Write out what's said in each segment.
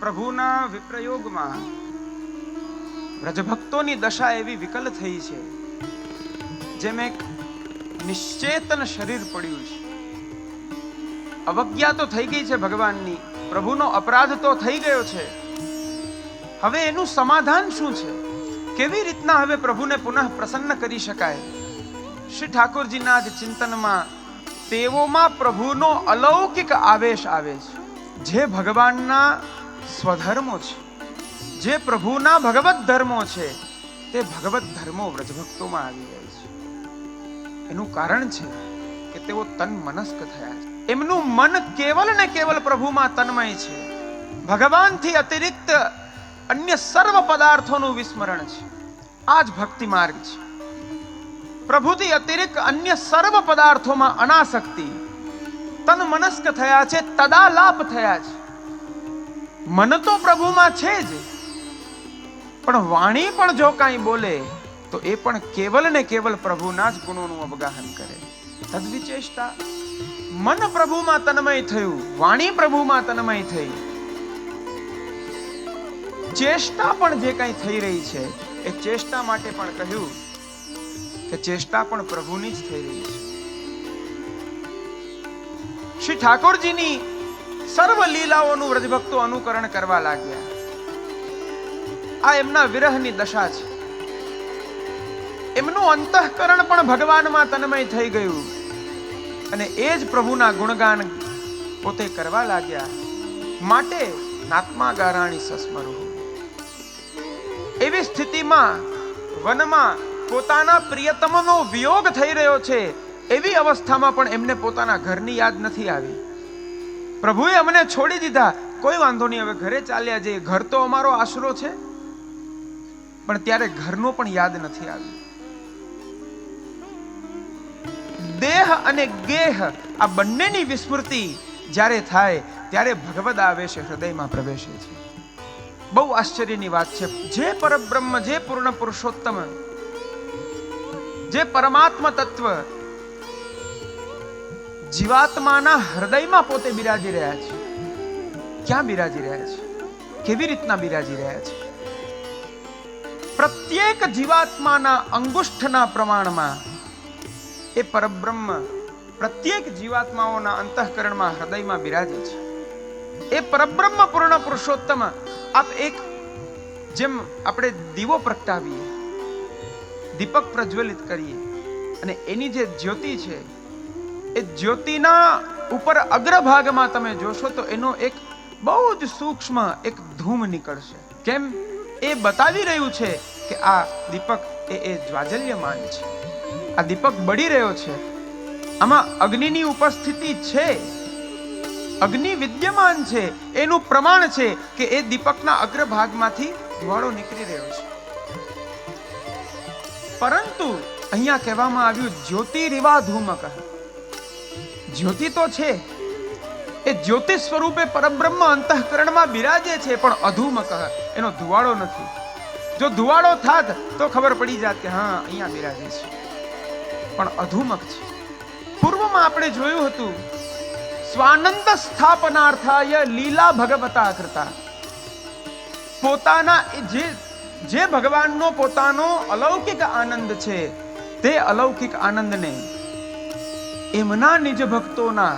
પ્રભુના વિપ્રયોગમાં વ્રજભક્તોની દશા એવી વિકલ થઈ છે, જેમ એક નિશ્ચેતન શરીર પડ્યું છે. અવજ્ઞા તો થઈ ગઈ છે ભગવાનની, પ્રભુનો અપરાધ તો થઈ ગયો છે. હવે એનું સમાધાન શું છે? કેવી રીતના હવે પ્રભુને પુનઃ પ્રસન્ન કરી શકાય? શ્રી ઠાકોરજીના જ ચિંતનમાં તેઓમાં પ્રભુનો અલૌકિક આવેશ આવે છે. જે ભગવાનના સ્વધર્મો છે. જે પ્રભુના ભગવત ધર્મો છે, તે ભગવત ધર્મો વ્રજભક્તોમાં આવી જાય છે. એનું કારણ છે કે તેઓ તન મનસ્ક થયા છે. એમનું મન કેવલ ને કેવલ પ્રભુમાં તન્મય છે. ભગવાનથી અતિરિક્ત અન્ય સર્વ પદાર્થોનું વિસ્મરણ છે. આ જ ભક્તિ માર્ગ છે. પ્રભુથી અતિરિક્ત અન્ય સર્વ પદાર્થોમાં અનાસક્તિ, તન મનસ્ક થયા છે તદાલાપ થયા છે. મન તો પ્રભુમાં છે જ. પણ વાણી પણ જો કાંઈ બોલે, તો એ પણ કેવલ ને કેવલ પ્રભુના જ ગુણોનું અવગાહન કરે. તદ્વિચેષ્ટા, મન પ્રભુમાં તન્મય થયું, વાણી પ્રભુમાં તન્મય થઈ. ચેષ્ટા પણ જે કંઈ થઈ રહી છે, એ ચેષ્ટા માટે પણ કહ્યું કે ચેષ્ટા પણ પ્રભુની જ થઈ રહી છે. શ્રી ઠાકોરજીની સર્વ લીલાઓનું વ્રજભક્તો અનુકરણ કરવા લાગ્યા. આ એમના વિરહની દશા છે. એમનું અંતઃકરણ પણ ભગવાનમાં તન્મય થઈ ગયું. અને એ જ પ્રભુના ગુણગાન પોતે કરવા લાગ્યા. માટે નાત્મા ગારાણી સસ્મરો. એવી સ્થિતિમાં વનમાં પોતાના પ્રિયતમનો વિયોગ થઈ રહ્યો છે, એવી અવસ્થામાં પણ એમને પોતાના ઘરની યાદ નથી આવી. પ્રભુએ અમને છોડી દીધા. કોઈ વાંધો નહીં, હવે ઘરે ચાલ્યા જઈએ. ઘર તો અમારો આશરો છે. પણ ત્યારે ઘરનો પણ યાદ નથી આવ્યું. દેહ અને ગેહ, આ બંનેની વિસ્મૃતિ જ્યારે થાય, ત્યારે ભગવદ આવે છે હૃદયમાં પ્રવેશે છે. બહુ આશ્ચર્યની વાત છે. જે પરબ્રહ્મ, જે પૂર્ણ પુરુષોત્તમ, જે પરમાત્મા તત્વ જીવાત્માના હૃદયમાં પોતે બિરાજી રહ્યા છે. ક્યાં બિરાજી રહ્યા છે? કેવી રીતના બિરાજી રહ્યા છે? પ્રત્યેક જીવાત્માના અંગુષ્ઠના પ્રમાણમાં એ પરબ્રહ્મ પ્રત્યેક જીવાત્માઓના અંતઃકરણમાં હૃદયમાં બિરાજે છે. એ પરબ્રહ્મ પૂર્ણ પુરુષોત્તમ આપ એક જેમ આપણે દીવો પ્રગટાવીએ, દીપક પ્રજ્વલિત કરીએ અને એની જે જ્યોતિ છે એ જ્યોતિના ઉપર અગ્રભાગમાં તમે જોશો તો એનો એક બહુ જ સૂક્ષ્મ એક ધૂમ નીકળશે. કેમ? એ બતાવી રહ્યું છે કે આ દીપક એ એ જ્વાજલ્યમાન છે. આ દીપક બળી રહ્યો છે. આમાં અગ્નિની ઉપસ્થિતિ છે. અગ્નિ વિદ્યમાન છે. એનું પ્રમાણ છે કે એ દીપકના અગ્રભાગમાંથી ધુવાળો નીકળી રહ્યો છે. પરંતુ અહીંયા કહેવામાં આવ્યું જ્યોતિરિવા ધૂમક જ્યોતિ તો છે. એ જ્યોતિ સ્વરૂપે પરબ્રહ્મ અંતઃકરણમાં બિરાજે છે, પણ અધુમક. એનો ધુવાળો નથી. જો ધુવાળો થાત, તો ખબર પડી જાત કે હા, અહીંયા બિરાજે છે. પણ અધુમક છે. પૂર્વમાં આપણે જોયું હતું, સ્વાનંદ સ્થાપનાર્થાય લીલા ભગવતા કરતા પોતાના જે જે ભગવાનનો પોતાનો અલૌકિક આનંદ છે, તે અલૌકિક આનંદને એમના નિજ ભક્તોના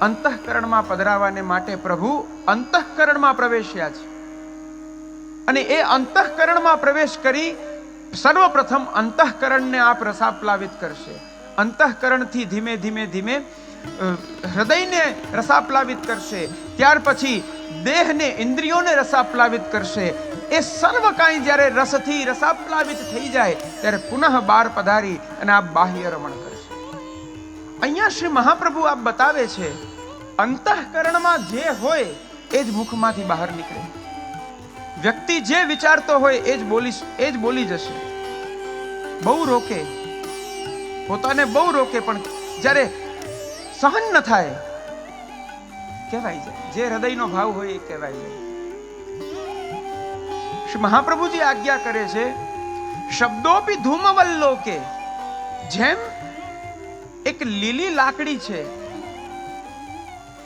અંતઃકરણમાં પધરાવાને માટે પ્રભુ અંતઃકરણમાં પ્રવેશ્યા છે. અને એ અંતઃકરણમાં પ્રવેશ કરી સર્વપ્રથમ અંતઃકરણને આપ રસાપ્લાવિત કરશે. અંતઃકરણથી ધીમે ધીમે ધીમે હૃદયને રસાપ્લાવિત કરશે. ત્યાર પછી દેહને, ઇન્દ્રિયોને રસાપ્લાવિત કરશે. એ સર્વ કાંઈ જ્યારે રસથી રસાપ્લાવિત થઈ જાય, ત્યારે પુનઃ બાર પધારી અને આ બાહ્ય રમણ કરશે અહીંયા શ્રી મહાપ્રભુ આપ બતાવે છે, અંતઃકરણમાં જે હોય એ જ મુખમાંથી બહાર નીકળે. વ્યક્તિ જે વિચારતો હોય એ જ બોલી એ જ બોલી જશે. બહુ રોકે. પોતાને બહુ રોકે, પણ જ્યારે સહન ન થાય, કહેવાય જાય જે હૃદયનો ભાવ હોય એ કહેવાય જાય શ્રી મહાપ્રભુજી આજ્ઞા કરે છે, શબ્દોપી ધૂમવલ્લોકે, જેમ એક લીલી લાકડી છે.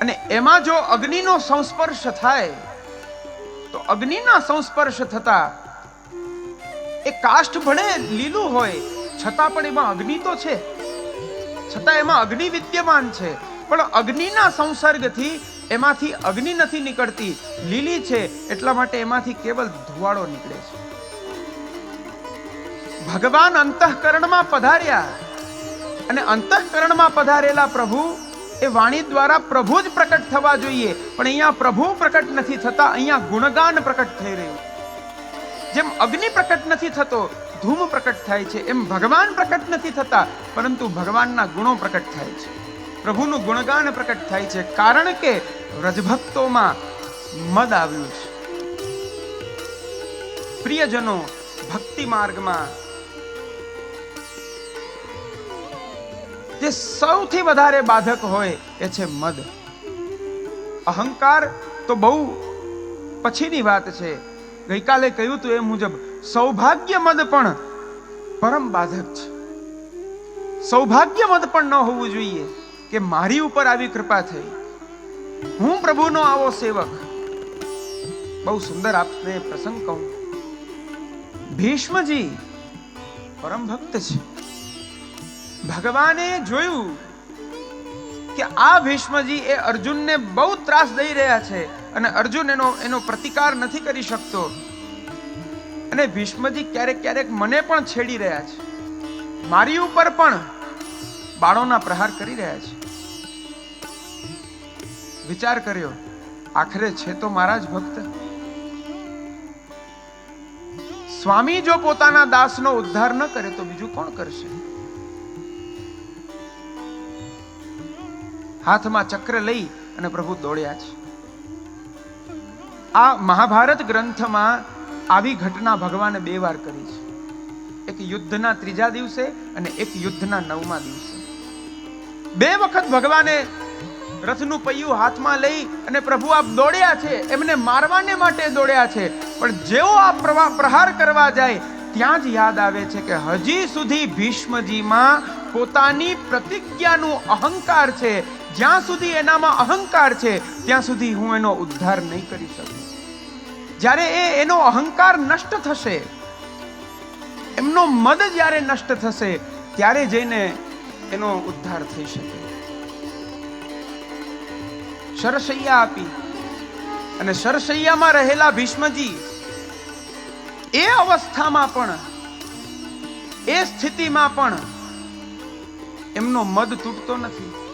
અને એમાં જો અગ્નિનો સંસ્પર્શ થાય, તો અગ્નિના સંસ્પર્શ થતા એ કાષ્ઠ ભલે લીલું હોય. છતાં પણ એમાં અગ્નિ તો છે. છતાં એમાં અગ્નિ વિદ્યમાન છે. પણ અગ્નિના સંસર્ગથી એમાંથી અગ્નિ નથી નીકળતી. લીલી છે, એટલા માટે એમાંથી કેવલ ધુવાળો નીકળે છે. ભગવાન અંતઃકરણમાં પધાર્યા. અને અંતઃકરણમાં પધારેલા પ્રભુ એ વાણી દ્વારા પ્રભુ જ પ્રકટ થવા જોઈએ. પણ અહીંયા પ્રભુ પ્રકટ નથી થતા, અહીંયા ગુણગાન પ્રકટ થઈ રહ્યું જેમ અગ્નિ પ્રકટ નથી થતો, ધૂમ પ્રકટ થાય છે. એમ ભગવાન પ્રકટ નથી થતા, પરંતુ ભગવાનના ગુણો પ્રકટ થાય છે. પ્રભુનું ગુણગાન પ્રકટ થાય છે, કારણ કે રજભક્તોમાં મદ આવ્યું છે. પ્રિયજનો, ભક્તિ માર્ગમાં જે સૌથી વધારે બાધક હોય એ છે મદ. અહંકાર તો બહુ પછીની વાત છે. ગઈકાલે કહ્યું હતું એ મુજબ, સૌભાગ્ય મદ પણ પરમ બાધક છે. સૌભાગ્ય મદ પણ ન હોવું જોઈએ કે મારી ઉપર આવી કૃપા થઈ. હું પ્રભુનો આવો સેવક. બહુ સુંદર આપને પ્રસંગ કહું. ભીષ્મજી પરમ ભક્ત છે. ભગવાને જોયું કે આ ભીષ્મજી એ અર્જુનને બહુ ત્રાસ દઈ રહ્યા છે અને અર્જુન એનો એનો પ્રતિકાર નથી કરી શકતો. અને ભીષ્મજી ક્યારેક ક્યારેક મને પણ છેડી રહ્યા છે. મારી ઉપર પણ બાળોના પ્રહાર કરી રહ્યા છે. વિચાર કર્યો, આખરે છે તો મારા જ ભક્ત. સ્વામી જો પોતાના દાસનો ઉદ્ધાર ન કરે તો બીજું કોણ કરશે? હાથમાં ચક્ર લઈ અને પ્રભુ દોડ્યા છે. આ મહાભારત ગ્રંથમાં આવી ઘટના ભગવાને બે વાર કરી છે. એક યુદ્ધના ત્રીજા દિવસે અને એક યુદ્ધના નવમા દિવસે. બે વખત ભગવાને રથનું પૈયું હાથમાં લઈ અને પ્રભુ આપ દોડ્યા છે, એમને મારવાને માટે દોડ્યા છે, પણ જેવો આ પ્રવાહ પ્રહાર કરવા જાય, ત્યાં જ યાદ આવે છે કે હજી સુધી ભીષ્મજીમાં પોતાની પ્રતિજ્ઞાનું અહંકાર છે જ્યાં સુધી એનામાં અહંકાર છે, ત્યાં સુધી હું એનો ઉદ્ધાર નહીં કરી શકું. જ્યારે એ એનો અહંકાર નષ્ટ થશે, એમનો મદ જ્યારે નષ્ટ થશે, ત્યારે જઈને એનો ઉદ્ધાર થઈ શકે. શરશૈયા આપી અને શરશૈયામાં રહેલા ભીષ્મજી, એ અવસ્થામાં પણ, એ સ્થિતિમાં પણ એમનો મદ તૂટતો નથી.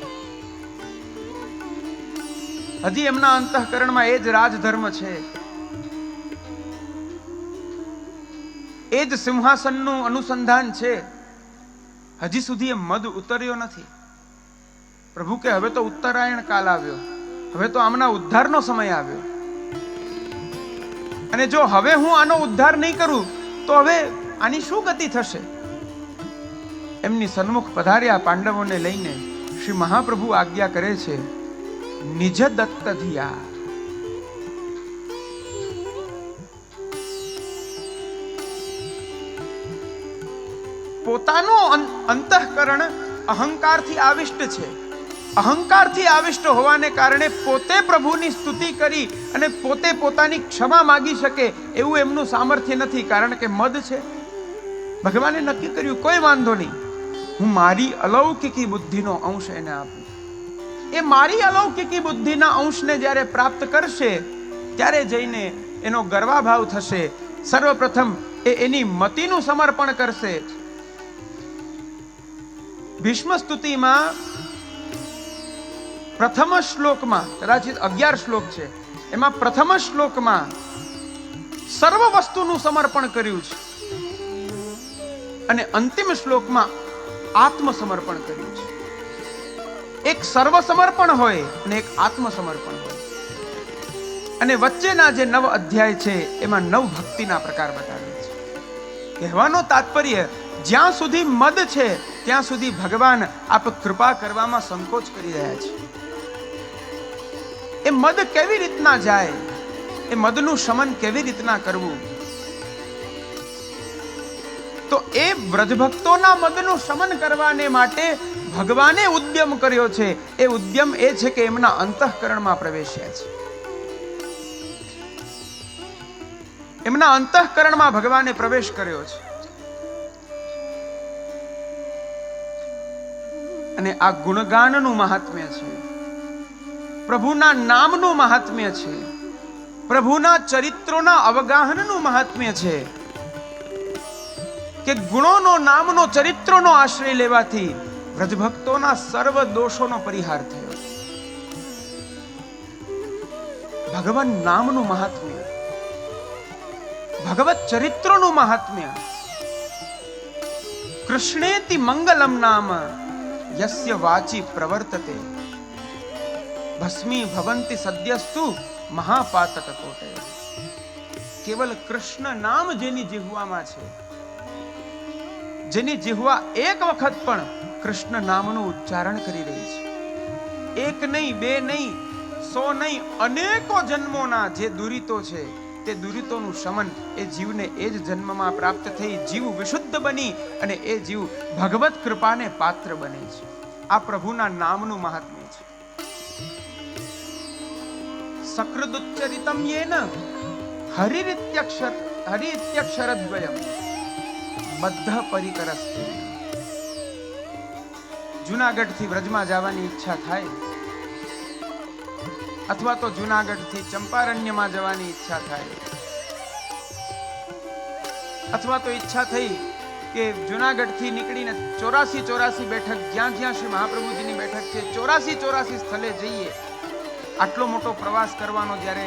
હજી એમના અંતઃકરણમાં એ જ રાજધર્મ છે. એ જ સિંહાસનનું અનુસંધાન છે. હજી સુધી એ મદ ઉતર્યો નથી. પ્રભુ કે, હવે તો ઉત્તરાયણ કાલ આવ્યો. હવે તો આમના ઉદ્ધારનો સમય આવ્યો. અને જો હવે હું આનો ઉદ્ધાર નહીં કરું, તો હવે આની શું ગતિ થશે? એમની સન્મુખ પધાર્યા પાંડવોને લઈને શ્રી મહાપ્રભુ આજ્ઞા કરે છે નિજ દત્ત ધિયા પોતાનું અંતઃકરણ અહંકારથી આવિષ્ટ છે. અહંકારથી આવિષ્ટ હોવાને કારણે પોતે પ્રભુની સ્તુતિ કરી અને પોતે પોતાની ક્ષમા માગી શકે એવું એમનું સામર્થ્ય નથી, કારણ કે મદ છે. ભગવાને નક્કી કર્યું, કોઈ વાંધો નહીં, હું મારી અલૌકિકી બુદ્ધિનો અંશ એને આપું. એ મારી અલૌકિકી બુદ્ધિના અંશને જ્યારે પ્રાપ્ત કરશે, ત્યારે જઈને એનો ગર્વાભાવ થશે. સર્વપ્રથમ એ એની મતિનું સમર્પણ કરશે. ભીષ્મ સ્તુતિમાં પ્રથમ શ્લોકમાં, કદાચિત અગિયાર શ્લોક છે, એમાં પ્રથમ શ્લોકમાં સર્વ વસ્તુનું સમર્પણ કર્યું છે. અને અંતિમ શ્લોકમાં આત્મ સમર્પણ કર્યું છે. એક સર્વસમર્પણ હોય અને એક આત્મ સમર્પણ હોય. અને વચ્ચેના જે નવ અધ્યાય છે, એમાં નવ ભક્તિના પ્રકાર બતાવે છે. કહેવાનો તાત્પર્ય, જ્યાં સુધી મદ છે, ત્યાં સુધી ભગવાન આપ કૃપા કરવામાં સંકોચ કરી રહ્યા છે. એ મદ કેવી રીતના જાય? એ મદનું શમન કેવી રીતના કરવું? તો એ વ્રજભક્તોના મદનું શમન કરવાને માટે ભગવાને ઉદ્યમ કર્યો છે. એ ઉદ્યમ એ છે કે એમના અંતઃકરણમાં પ્રવેશ્યા છે. એમના અંતઃકરણમાં ભગવાને પ્રવેશ કર્યો છે. અને આ ગુણગાનનું મહાત્મ્ય છે. પ્રભુના નામનું મહાત્મ્ય છે. પ્રભુના ચરિત્રોના અવગાહનનું મહાત્મ્ય છે. કે ગુણોનો, નામનો, ચરિત્રોનો આશ્રય લેવાથી વ્રજભક્તોના સર્વ દોષોનો પરિહાર થયો. ભગવાન નામનું મહાત્મ્ય, ભગવત ચરિત્રનું મહાત્મ્ય, કૃષ્ણેતિ મંગલમ નામ યસ્ય વાચી પ્રવર્તતે. ભસ્મી ભવંતિ સદ્યસ્તુ મહાપાતક કોટે. કેવલ કૃષ્ણ નામ જેની જીહવામાં છે. જેની જીહવા એક વખત પણ કૃષ્ણ નામનું ઉચ્ચારણ કરી રહી છે. એક નહીં, બે નહીં, સો નહીં, અનેકો જન્મોના જે દુરિતો છે, તે દુરિતોનું શમન એ જીવને એ જ જન્મમાં પ્રાપ્ત થઈ જીવ વિશુદ્ધ બની અને એ જીવ ભગવત કૃપાને પાત્ર બને છે. આ પ્રભુના નામનું મહાત્મ્ય છે. સકૃદુચ્ચરિતમ યેન હરિરિત્યક્ષર હરિત્યક્ષરદ્વયમ. બદ્ધ પરિકરસ્તે જુનાગઢથી વ્રજમાં જવાની ઈચ્છા થાય? અથવા તો જુનાગઢથી ચંપારણ્યમાં જવાની ઈચ્છા થાય? અથવા તો ઈચ્છા થઈ કે જુનાગઢથી નીકળીને ચોરાસી ચોરાસી બેઠક, જ્યાં જ્યાં શ્રી મહાપ્રભુજીની બેઠક છે, ચોરાસી ચોરાસી સ્થળે જઈએ. આટલો મોટો પ્રવાસ કરવાનો જ્યારે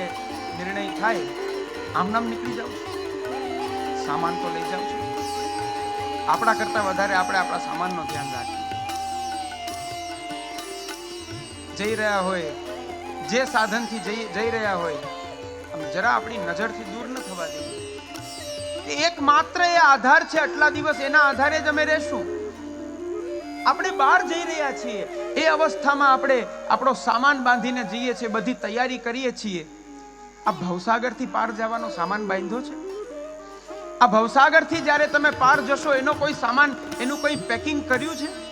નિર્ણય થાય, આમ નામ નીકળી જાવ સામાન તો લઈ જાઉં છું? આપણા કરતા વધારે આપણે આપણા સામાનનો ધ્યાન રાખીએ. જઈ રહ્યા હોય, જે સાધનથી જઈ જઈ રહ્યા હોય જરા આપણી નજરથી દૂર ન થવા દઈએ એક માત્ર એ આધાર છે, આટલા દિવસ એના આધારે જ અમે રહેશું. આપણે બહાર જઈ રહ્યા છીએ. એ અવસ્થામાં આપણે આપણો સામાન બાંધીને જઈએ છીએ, બધી તૈયારી કરીએ છીએ. આ ભવસાગરથી પાર જવાનો સામાન બાંધ્યો છે? આ ભવસાગરથી જ્યારે તમે પાર જશો, એનો કોઈ સામાન, એનું કોઈ પેકિંગ કર્યું છે?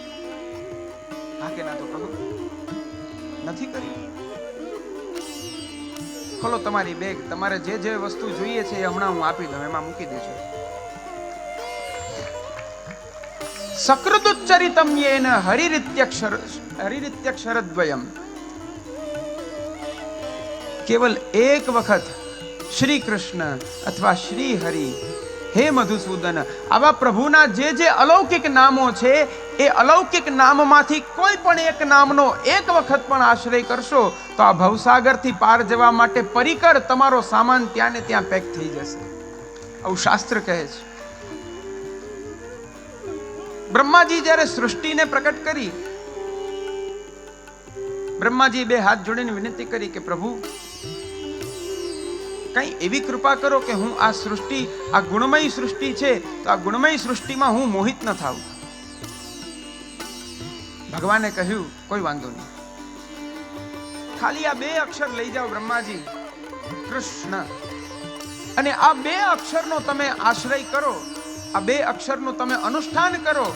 નથી કરી. ખોલો તમારી બેગ તમારે જે જે વસ્તુ જોઈએ છે એ હમણાં હું આપી દઉં. એમાં મૂકી દેજો. સકૃદુચ્ચરિતમ યેન હરિરિત્યક્ષર હરિરિત્યક્ષરદ્વયમ. કેવલ એક વખત શ્રી કૃષ્ણ અથવા શ્રી હરિ હે મધુસૂદન, આવા પ્રભુના જે જે અલૌકિક નામો છે એ અલૌકિક નામમાંથી કોઈ પણ એક નામનો એક વખત પણ આશ્રય કરશો, તો આ ભવસાગરથી પાર જવા માટે પરિકર તમારો સામાન ત્યાં ને ત્યાં પેક થઈ જશે. આવું શાસ્ત્ર કહે છે. બ્રહ્માજી જ્યારે સૃષ્ટિને પ્રકટ કરી બ્રહ્માજી બે હાથ જોડીને વિનંતી કરી કે, પ્રભુ, કઈ એવી કૃપા કરો કે હું આ સૃષ્ટિ, આ ગુણમય સૃષ્ટિ છે, તો આ ગુણમય સૃષ્ટિમાં હું મોહિત ન થાઉં. ભગવાને કહ્યું, કોઈ વાંધો નહીં. ખાલી આ બે અક્ષર લઈ જાઓ બ્રહ્માજી. કૃષ્ણ. અને આ બે અક્ષરનો તમે આશ્રય કરો. આ બે અક્ષરનું તમે અનુષ્ઠાન કરો.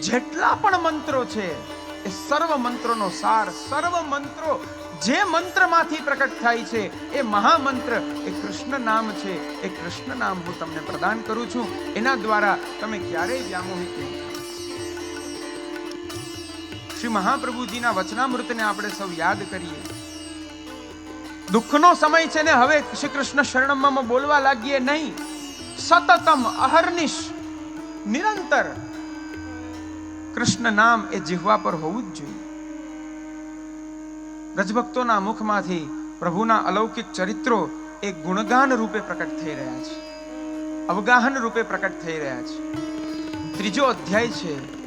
જેટલા પણ મંત્રો છે, એ સર્વ મંત્રોનો સાર, સર્વ મંત્રો જે મંત્રમાંથી પ્રકટ થાય છે, એ મહામંત્ર, એ કૃષ્ણ નામ છે, એ કૃષ્ણ નામ હું તમને પ્રદાન કરું છું. એના દ્વારા તમે ક્યારેય વ્યામોહિત નહીં. શ્રી મહાપ્રભુજીના વચનામૃતને આપણે સૌ યાદ કરીએ. દુઃખનો સમય છે ને હવે શ્રી કૃષ્ણ શરણમમાં બોલવા લાગીએ નહીં. સતતમ અહર્નિશ, નિરંતર. કૃષ્ણ નામ એ જીહવા પર હોવું જ જોઈએ. રજભક્તોના મુખમાંથી પ્રભુના અલૌકિક ચરિત્રો એ ગુણગાન રૂપે પ્રકટ થઈ રહ્યા છે. અવગાહન રૂપે પ્રકટ થઈ રહ્યા છે. ત્રીજો અધ્યાય છે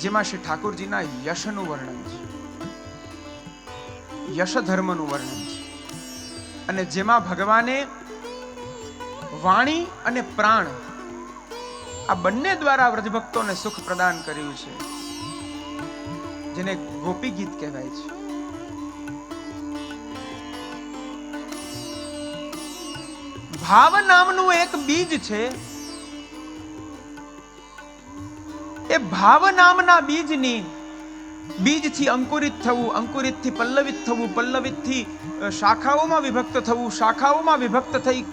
જેમાં શ્રી ઠાકોરજીના યશનું વર્ણન છે. યશ ધર્મનું વર્ણન છે. અને જેમાં ભગવાને વાણી અને પ્રાણ આ બંને દ્વારા વ્રજભક્તોને સુખ પ્રદાન કર્યું છે, જેને ગોપી ગીત કહેવાય છે. ભાવ નામનું એક બીજ છે એ ભાવ નામના બીજની બીજથી અંકુરિત થવું, અંકુરિતથી પલ્લવિત થવું, પલ્લવિતથી શાખાઓમાં વિભક્ત થવું, શાખાઓમાં વિભક્ત થઈ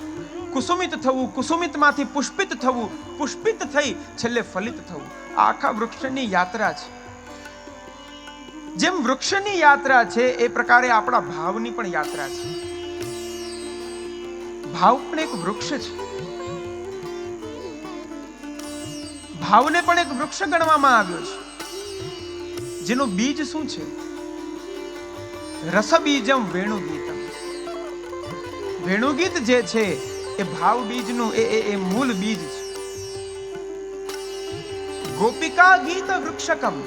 કુસુમિત થવું, કુસુમિતમાંથી પુષ્પિત થવું, પુષ્પિત થઈ છેલ્લે ફલિત થવું. આખા વૃક્ષની યાત્રા છે. જેમ વૃક્ષની યાત્રા છે, એ પ્રકારે આપણા ભાવની પણ યાત્રા છે. ભાવ પણ એક વૃક્ષ છે. ભાવને પણ એક વૃક્ષ ગણવામાં આવ્યો છે. જેનું બીજ શું છે? રસબીજમ વેણુગીતમ. વેણુગીત જે છે, એ ભાવ બીજનું એ એ મૂળ બીજ છે. ગોપિકા ગીત વૃક્ષકમ.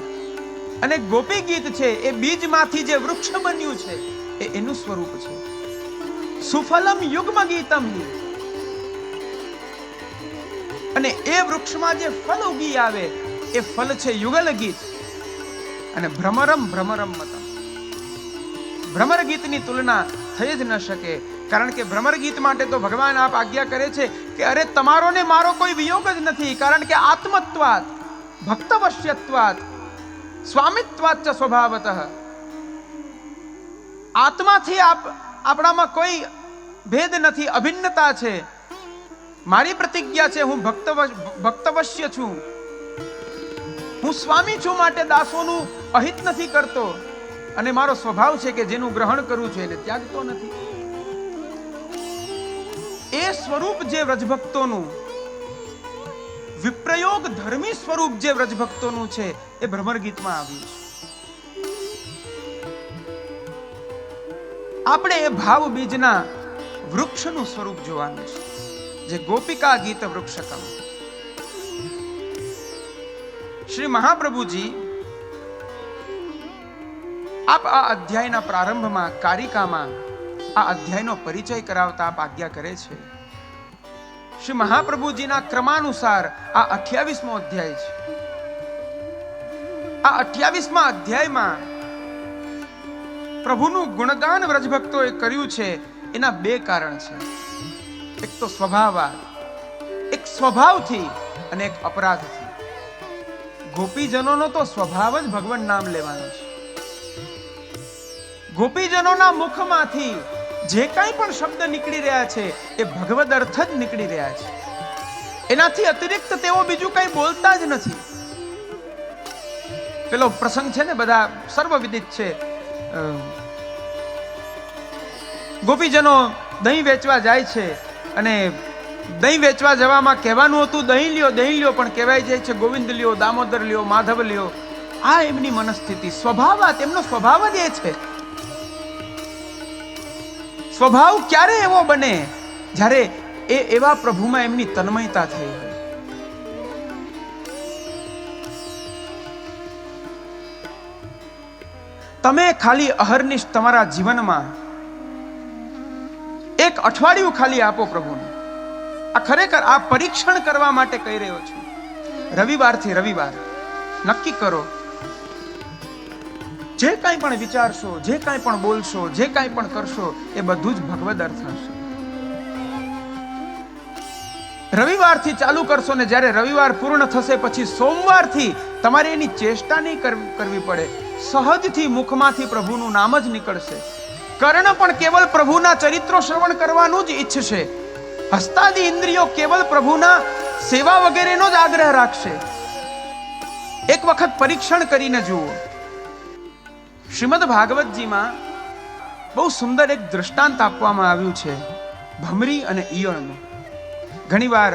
અને ગોપી ગીત છે, એ બીજમાંથી જે વૃક્ષ બન્યું છે, એ એનું સ્વરૂપ છે. સુફલમ યુગ્મ ગીતમ. અને એ વૃક્ષમાં જે ફલ ઉગી આવે, એ ફલ છે યુગલ ગીત. અને ભ્રમરમ ભ્રમરમ મતમ. ભ્રમર ગીતની તુલના થઈ જ ન શકે, કારણ કે ભ્રમર ગીત માટે તો ભગવાન આપ આજ્ઞા કરે છે કે, અરે તમારો ને મારો કોઈ વિયોગ જ નથી, કારણ કે આત્મત્વાત, ભક્તવશ્યત્વાત, સ્વામિત્વાત ચ સ્વભાવતઃ. આત્માથી આપ, આપણામાં કોઈ ભેદ નથી, અભિન્નતા છે. મારી પ્રતિજ્ઞા છે, હું ભક્ત ભક્તવશ્ય છું. હું સ્વામી છું માટે દાસોનું અહિત નથી કરતો. અને મારો સ્વભાવ છે કે જેનું ગ્રહણ કરું છું એને ત્યાગતો નથી. એ સ્વરૂપ જે વ્રજભક્તોનું, વિપ્રયોગ ધર્મી સ્વરૂપ જે વ્રજભક્તોનું છે, એ ભ્રમર ગીતમાં આવ્યું છે. આપણે એ ભાવ બીજના વૃક્ષનું સ્વરૂપ જોવાનું છે. જે ગોપિકા ગીત વૃક્ષકમ શ્રી મહાપ્રભુજી, આપ આ અધ્યાયના પ્રારંભમાં કારિકામાં આ અધ્યાયનો પરિચય કરાવતા આપ આજ્ઞા કરે છે. શ્રી મહાપ્રભુજીના ક્રમાનુસાર આ અઠ્યાવીસમો અધ્યાય છે. આ અઠ્યાવીસમા અધ્યાયમાં પ્રભુનું ગુણગાન વ્રજભક્તોએ કર્યું છે, એના બે કારણ છે. એક તો સ્વભાવવાદ એક સ્વભાવથી અને એક અપરાધથી. ગોપીજનોનો તો સ્વભાવ જ ભગવાન નામ લેવાનો છે. ગોપીજનોના મુખમાંથી જે કાંઈ પણ શબ્દ નીકળી રહ્યા છે, એ ભગવદ અર્થ જ નીકળી રહ્યા છે. એનાથી અતિરિક્ત તેઓ બીજું કંઈ બોલતા જ નથી. પેલો પ્રસંગ છે ને, બધા સર્વવિદિત છે. ગોપીજનો દહીં વેચવા જાય છે. અને દહીં વેચવા જવામાં કહેવાનું હતું, દહીં લ્યો દહીં લ્યો, પણ કહેવાય જાય છે, ગોવિંદ લ્યો, દામોદર લ્યો, માધવ લ્યો. આ એમની મનસ્થિતિ, સ્વભાવ આ, તેમનો સ્વભાવ જ એ છે. સ્વભાવ ક્યારે એવો બને? જ્યારે એ એવા પ્રભુમાં એમની તન્મયતા થઈ હોય. તમે ખાલી અહર્નિશ તમારા જીવનમાં એક અઠવાડિયું ખાલી આપો પ્રભુને. આ ખરેખર આ પરીક્ષણ કરવા માટે કહી રહ્યો છું. રવિવારથી રવિવાર. નક્કી કરો. જે કાંઈ પણ વિચારશો, જે કાંઈ પણ બોલશો, જે કાંઈ પણ કરશો, એ બધું જ ભગવદ અર્થ હશે. રવિવારથી ચાલુ કરશો ને જ્યારે રવિવાર પૂર્ણ થશે પછી સોમવારથી તમારે એની ચેષ્ટા નહીં કરવી પડે. સહજથી મુખમાંથી પ્રભુનું નામ જ નીકળશે. કર્ણ પણ કેવલ પ્રભુના ચરિત્રો શ્રવણ કરવાનું જ ઈચ્છશે. હસ્તાદી ઇન્દ્રિયો કેવલ પ્રભુના સેવા વગેરેનો જ આગ્રહ રાખશે. એક વખત પરીક્ષણ કરીને જુઓ. શ્રીમદ ભાગવતજીમાં બહુ સુંદર એક દૃષ્ટાંત આપવામાં આવ્યું છે, ભમરી અને ઈયળનું. ઘણીવાર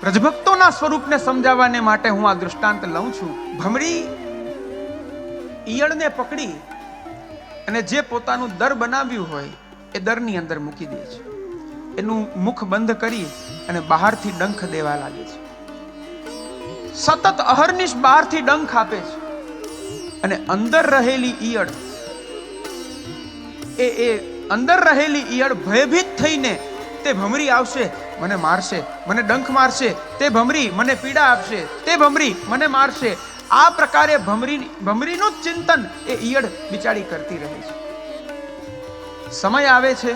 પ્રજભક્તોના સ્વરૂપને સમજાવવાને માટે હું આ દૃષ્ટાંત લઉં છું. ભમરી, ઈયળને પકડી અને જે પોતાનું દર બનાવ્યું હોય, એ દરની અંદર મૂકી દે છે. એનું મુખ બંધ કરી અને બહારથી ડંખ દેવા લાગે છે. સતત અહર્નિશ બહારથી ડંખ આપે છે. અને અંદર રહેલી ઈયળ, એ એ અંદર રહેલી ઈયળ ભયભીત થઈને તે ભમરી આવશે, મને મારશે, મને ડંખ મારશે, તે ભમરી, મને પીડા આપશે, તે ભમરી, મને મારશે આ પ્રકારે ભમરી ભમરીનું ચિંતન એ ઈયળ બિચારી કરતી રહે છે. સમય આવે છે.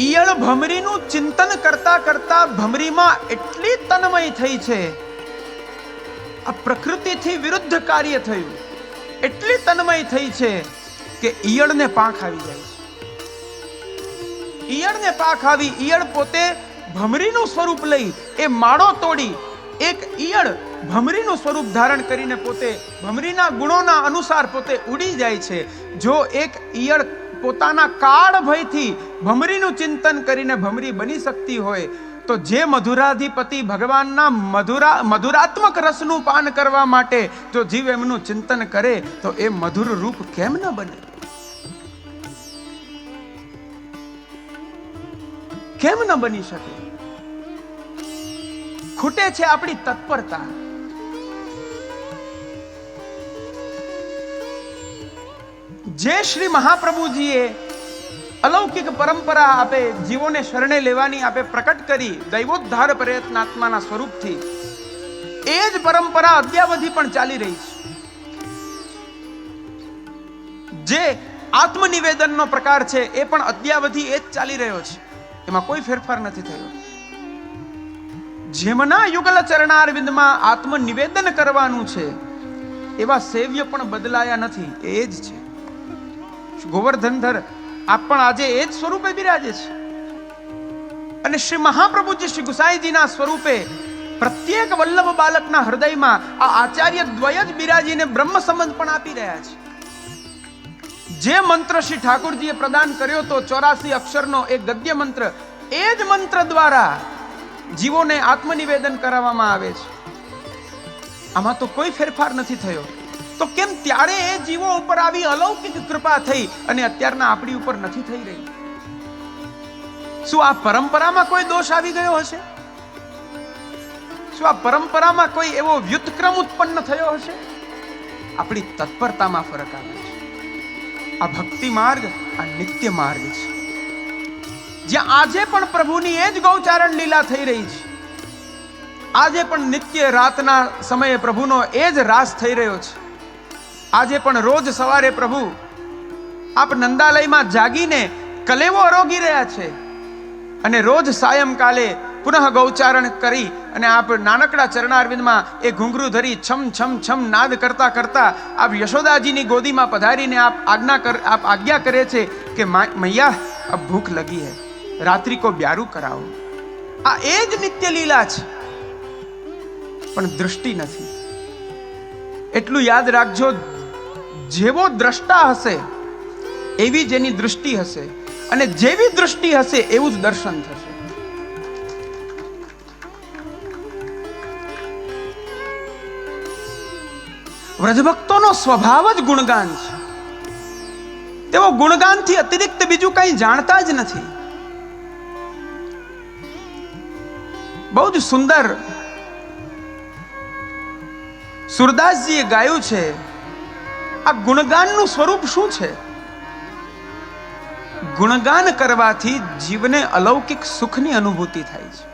ઈયળ ભમરીનું ચિંતન કરતા કરતા ભમરીમાં એટલી તન્મય થઈ છે. આ પ્રકૃતિથી વિરુદ્ધ કાર્ય થયું. એટલી તન્મય થઈ છે કે ઈયળને પાંખ આવી જાય છે. ઈયળને પાંખ આવી, ઈયળ પોતે ભમરીનું સ્વરૂપ લઈ એ માળો તોડી એક ઈયળ ભમરીનું સ્વરૂપ ધારણ કરીને પોતે ભમરીના ગુણોના અનુસાર પોતે ઉડી જાય છે. જો એક ઈયળ પોતાના કાળ ભયથી ભમરીનું ચિંતન કરીને ભમરી બની શકતી હોય, તો જે મધુરાધિપતિ ભગવાનના મધુરા, મધુરાત્મક રસનું પાન કરવા માટે જો જીવ એમનું ચિંતન કરે, તો એ મધુર રૂપ કેમ ન બને? કેમ ન બની શકે? ખૂટે છે આપણી તત્પરતા. જે શ્રી મહાપ્રભુજીએ અલૌકિક પરંપરા આપે, જીવોને શરણે લેવાની આપે પ્રકટ કરી દૈવોદ્ધાર પ્રયત્નાત્માના સ્વરૂપથી, એ જ પરંપરા અદ્યાવધિ પણ ચાલી રહી છે. જે આત્મનિવેદનનો પ્રકાર છે, એ પણ અદ્યાવધિ એ જ ચાલી રહ્યો છે. એમાં કોઈ ફેરફાર નથી થયો. જેમના યુગલ ચરણારવિંદમાં આત્મનિવેદન કરવાનું છે, એવા સેવ્ય પણ બદલાયા નથી, એ જ છે. ગોવર્ધનધર, આપ પણ આજે એ જ સ્વરૂપે બિરાજે છે. અને શ્રી મહાપ્રભુજી શ્રી ગુસાઈજીના સ્વરૂપે પ્રત્યેક વલ્લભ બાલકના હૃદયમાં આ આચાર્ય દ્વય જ બિરાજીને બ્રહ્મ સંબંધ પણ આપી રહ્યા છે. જે મંત્ર શ્રી ઠાકોરજીએ પ્રદાન કર્યો તો ચોરાસી અક્ષરનો એક ગદ્ય મંત્ર એ જ મંત્ર દ્વારા જીવોને આત્મનિવેદન કરાવવામાં આવે છે. આમાં તો કોઈ ફેરફાર નથી થયો. તો કેમ ત્યારે એ જીવો ઉપર આવી અલૌકિક કૃપા થઈ અને અત્યારના આપણી ઉપર નથી થઈ રહી? શું આ પરંપરામાં કોઈ દોષ આવી ગયો હશે? શું આ પરંપરામાં કોઈ એવો વ્યુતક્રમ ઉત્પન્ન થયો હશે? આપણી તત્પરતામાં ફરક આવે છે. આ ભક્તિ માર્ગ, આ નિત્ય માર્ગ છે. જ્યાં આજે પણ પ્રભુની એ જ ગૌચારણ લીલા થઈ રહી છે. આજે પણ નિત્ય રાતના સમયે પ્રભુનો એ જ રાસ થઈ રહ્યો છે. આજે પણ રોજ સવારે પ્રભુ, આપ નંદાલયમાં જાગીને કલેવો અરોગી રહ્યા છે અને રોજ સાયંકાલે પુનઃ ગૌચારણ કરી અને આપ નાનકડા ચરણારવિંદમાં એ ઘૂંઘરું ધરી છમ છમ છમ નાદ કરતા કરતા આપ યશોદાજીની ગોદીમાં પધારીને આપ આજ્ઞા કર, આપ આજ્ઞા કરે છે કે મૈયા અબ ભૂખ લગી હૈ. રાત્રિ કો બ્યારું કરાવો. આ એ જ નિત્ય લીલા છે. પણ દૃષ્ટિ નથી. એટલું યાદ રાખજો જેવો દ્રષ્ટા હશે, એવી જેની દૃષ્ટિ હશે. અને જેવી દૃષ્ટિ હશે, એવું જ દર્શન થશે. વ્રજભક્તોનો સ્વભાવ જ ગુણગાન છે. તેઓ ગુણગાનથી અતિરિક્ત બીજું કંઈ જાણતા જ નથી. બહુ જ સુંદર સુરદાસજીએ ગાયું છે આ ગુણગાનનું સ્વરૂપ શું છે? ગુણગાન કરવાથી જીવને અલૌકિક સુખની અનુભૂતિ થાય છે.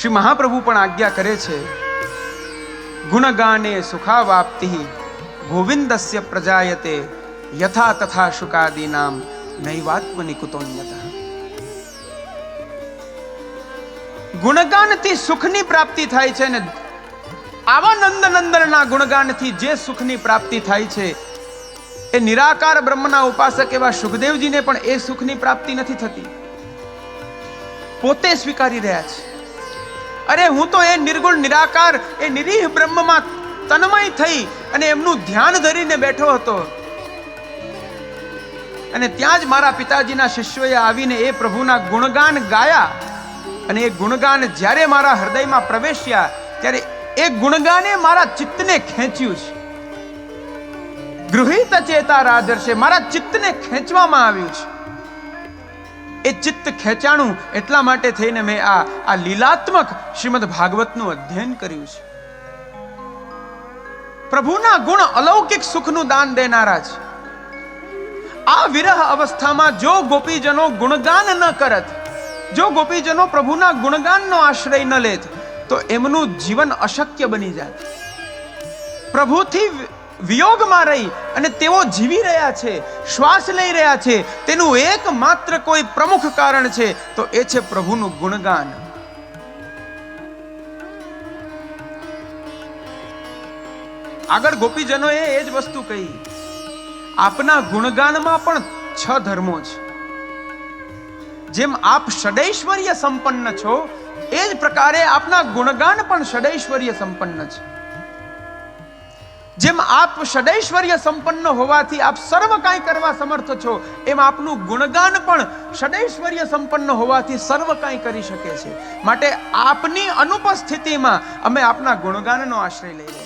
શ્રી મહાપ્રભુ પણ આજ્ઞા કરે છે, ગુણગાને સુખાવાપ્તિ ગોવિંદસ્ય પ્રજાયતે યથા તથા શુકાદીનામ નૈવાત્મની કુતોન્યતા ગુણગાનથી સુખની પ્રાપ્તિ થાય છે ને આવા નંદનંદનના ગુણગાનથી જે સુખની પ્રાપ્તિ થાય છે, એ નિરાકાર બ્રહ્મના ઉપાસક એવા સુખદેવજીને પણ એ સુખની પ્રાપ્તિ નથી થતી. પોતે સ્વીકારી રહ્યા છે. અરે હું તો એ નિર્ગુણ, નિરાકાર, એ નિરીહ બ્રહ્મમાં તન્મય થઈ અને એમનું ધ્યાન ધરીને બેઠો હતો. અને ત્યાં જ મારા પિતાજીના શિષ્યોએ આવીને એ પ્રભુના ગુણગાન ગાયા અને એ ગુણગાન જ્યારે મારા હૃદયમાં પ્રવેશ્યા, ત્યારે એ ગુણગાને મારા ચિત્તને ખેંચ્યું છે. ગૃહિત ચેતા રાજર્ષે મારા ચિત્તને ખેંચવામાં આવ્યું છે. એ ચિત્ત ખેંચાણું એટલા માટે થઈને મેં આ આ લીલાત્મક શ્રીમદ ભાગવતનું અધ્યયન કર્યું છે. પ્રભુના ગુણ અલૌકિક સુખનું દાન દેનારા છે. આ વિરહ અવસ્થામાં જો ગોપીજનો ગુણગાન ન કરત, જો ગોપીજનો પ્રભુના ગુણગાનનો આશ્રય ન લેત તો એમનું જીવન અશક્ય બની જાય. પ્રભુથી વિયોગમાં રહી અને તેઓ જીવી રહ્યા છે, શ્વાસ લઈ રહ્યા છે, તેનું એકમાત્ર કોઈ પ્રમુખ કારણ છે, તો એ છે પ્રભુનું ગુણગાન. આગળ ગોપીજનોએ એ જ વસ્તુ કહી, આપના ગુણગાનમાં પણ છ ધર્મો છે. જેમ આપ ષડૈશ્વર્ય સંપન્ન છો એ જ પ્રકારે આપના ગુણગાન પણ ષડૈશ્વર્ય સંપન્ન છે. જેમ આપ ષડૈશ્વર્ય સંપન્ન હોવાથી આપ સર્વ કાંઈ કરવા સમર્થ છો, એમ આપનું ગુણગાન પણ ષડૈશ્વર્ય સંપન્ન હોવાથી સર્વ કાંઈ કરી શકે છે. માટે આપની અનુપસ્થિતિમાં અમે આપના ગુણગાનનો આશ્રય લઈ રહ્યા